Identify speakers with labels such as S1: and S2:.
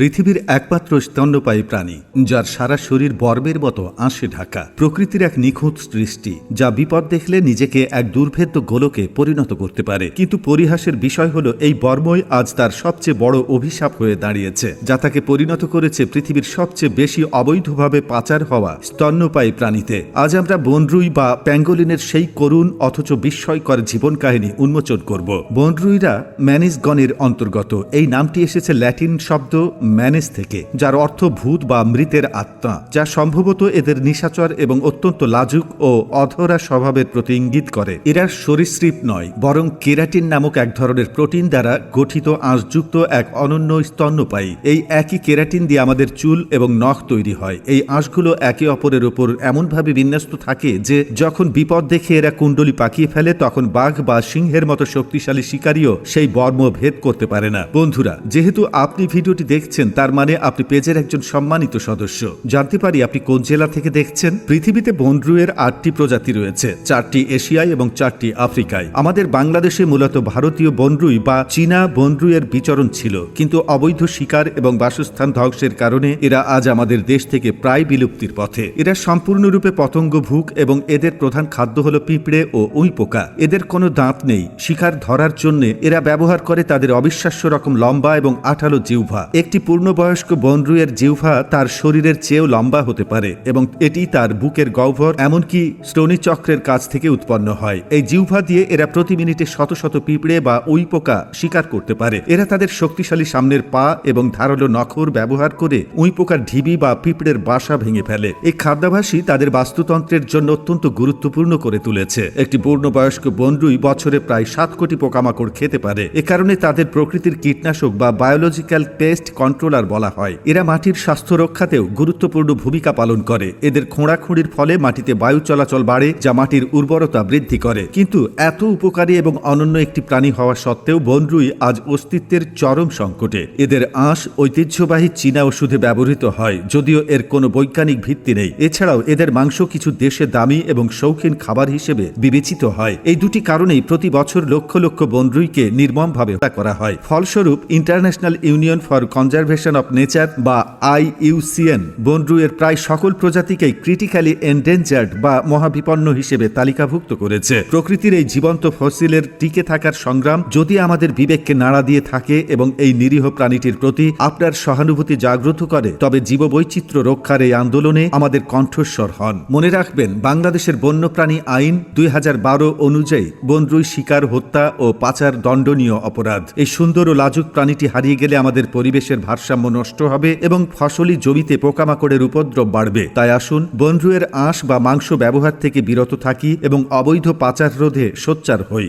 S1: পৃথিবীর একমাত্র স্তন্যপায়ী প্রাণী, যার সারা শরীর বর্বের মতো আঁশে ঢাকা। প্রকৃতির এক নিখুঁত সৃষ্টি, যা বিপদ দেখলে নিজেকে এক দুর্ভেদ্য গোলকে পরিণত করতে পারে। কিন্তু পরিহাসের বিষয় হলো, এই বর্মই আজ তার সবচেয়ে বড় অভিশাপ হয়ে দাঁড়িয়েছে, যা তাকে পরিণত করেছে পৃথিবীর সবচেয়ে বেশি অবৈধভাবে পাচার হওয়া স্তন্যপায়ী প্রাণীতে। আজ আমরা বনরুই বা প্যাঙ্গোলিনের সেই করুণ অথচ বিস্ময়কর জীবন কাহিনী উন্মোচন করব। বনরুইরা ম্যানিসগণের অন্তর্গত। এই নামটি এসেছে ল্যাটিন শব্দ ম্যানেস থেকে, যার অর্থ ভূত বা মৃতের আত্মা, যা সম্ভবত এদের নিশাচর এবং অত্যন্ত লাজুক ও অধরা স্বভাবের প্রতি ইঙ্গিত করে। এরা সরীসৃপ নয়, বরং কেরাটিন নামক এক ধরনের প্রোটিন দ্বারা গঠিত আঁশযুক্ত এক অনন্য স্তন্যপায়ী। এই একই কেরাটিন দিয়ে আমাদের চুল এবং নখ তৈরি হয়। এই আঁশগুলো একে অপরের ওপর এমনভাবে বিন্যস্ত থাকে যে, যখন বিপদ দেখে এরা কুণ্ডলি পাকিয়ে ফেলে, তখন বাঘ বা সিংহের মতো শক্তিশালী শিকারীও সেই বর্ম ভেদ করতে পারে না। বন্ধুরা, যেহেতু আপনি ভিডিওটি দেখছেন তার মানে আপনি পেজের একজন সম্মানিত সদস্য। জানতে পারি আপনি কোন জেলা থেকে দেখছেন? পৃথিবীতে বনরুয়ের আটটি প্রজাতি রয়েছে, চারটি এশিয়ায় এবং চারটি আফ্রিকায়। আমাদের বাংলাদেশে মূলত ভারতীয় বনরুই বা চীনা বনরুইয়ের বিচরণ ছিল, কিন্তু অবৈধ শিকার এবং বাসস্থান ধ্বংসের কারণে এরা আজ আমাদের দেশ থেকে প্রায় বিলুপ্তির পথে। এরা সম্পূর্ণরূপে পতঙ্গ ভুক এবং এদের প্রধান খাদ্য হল পিঁপড়ে ও উই পোকা এদের কোনো দাঁত নেই। শিকার ধরার জন্য এরা ব্যবহার করে তাদের অবিশ্বাস্য রকম লম্বা এবং আঠালো জিহ্বা। একটি পূর্ণবয়স্ক বনরুইয়ের জিহ্বা তার শরীরের চেয়েও লম্বা হতে পারে এবং এটি তার বুকের গহ্বর, এমনকি চক্রের কাছ থেকে উৎপন্ন হয়। এই জিহ্বা দিয়ে এরা প্রতি মিনিটে শত শত পিঁপড়ে বা উই পোকা শিকার করতে পারে। এরা তাদের শক্তিশালী সামনের পা এবং ধারালো নখর ব্যবহার করে উই পোকার ঢিবি বা পিঁপড়ের বাসা ভেঙে ফেলে। এই খাদ্যাভাসী তাদের বাস্তুতন্ত্রের জন্য অত্যন্ত গুরুত্বপূর্ণ করে তুলেছে। একটি পূর্ণবয়স্ক বনরুই বছরে প্রায় সাত কোটি পোকামাকড় খেতে পারে। এ কারণে তাদের প্রকৃতির কীটনাশক বা বায়োলজিক্যাল পেস্ট কন্ট্রোলার বলা হয়। এরা মাটির স্বাস্থ্য রক্ষাতেও গুরুত্বপূর্ণ ভূমিকা পালন করে। এদের খোঁড়াখুঁড়ির ফলে মাটিতে বায়ু চলাচল বাড়ে, যা মাটির উর্বরতা বৃদ্ধি করে। কিন্তু এত উপকারী এবং অনন্য একটি প্রাণী হওয়া সত্ত্বেও বনরুই আজ অস্তিত্বের চরম সংকটে। এদের আঁশ ঐতিহ্যবাহী চীনা ওষুধে ব্যবহৃত হয়, যদিও এর কোনো বৈজ্ঞানিক ভিত্তি নেই। এছাড়াও এদের মাংস কিছু দেশে দামি এবং শৌখিন খাবার হিসেবে বিবেচিত হয়। এই দুটি কারণেই প্রতি বছর লক্ষ লক্ষ বনরুইকে নির্মমভাবে হত্যা করা হয়। ফলস্বরূপ, International Union for Conservation of Nature বা আইইউসিএন বনরুইয়ের প্রায় সকল প্রজাতিকেই ক্রিটিক্যালি এন্ডেঞ্জার্ড বা মহাবিপন্ন হিসেবে তালিকাভুক্ত করেছে। প্রকৃতির এই জীবন্ত ফসিলের টিকে থাকার সংগ্রাম যদি আমাদের বিবেককে নাড়া দিয়ে থাকে এবং এই নিরীহ প্রাণীটির প্রতি আপনার সহানুভূতি জাগ্রত করে, তবে জীববৈচিত্র্য রক্ষার এই আন্দোলনে আমাদের কণ্ঠস্বর হন। মনে রাখবেন, বাংলাদেশের বন্যপ্রাণী আইন দুই হাজার বারো অনুযায়ী বনরুই শিকার, হত্যা ও পাচার দণ্ডনীয় অপরাধ। এই সুন্দর ও লাজুক প্রাণীটি হারিয়ে গেলে আমাদের পরিবেশের ভারসাম্য নষ্ট হবে এবং ফসলি জমিতে পোকামাকড়ের উপদ্রব বাড়বে। তাই আসুন বনরুয়ের আঁশ বা মাংস ব্যবহার থেকে বিরত থাকি এবং অবৈধ পাচার রোধে সোচ্চার হই।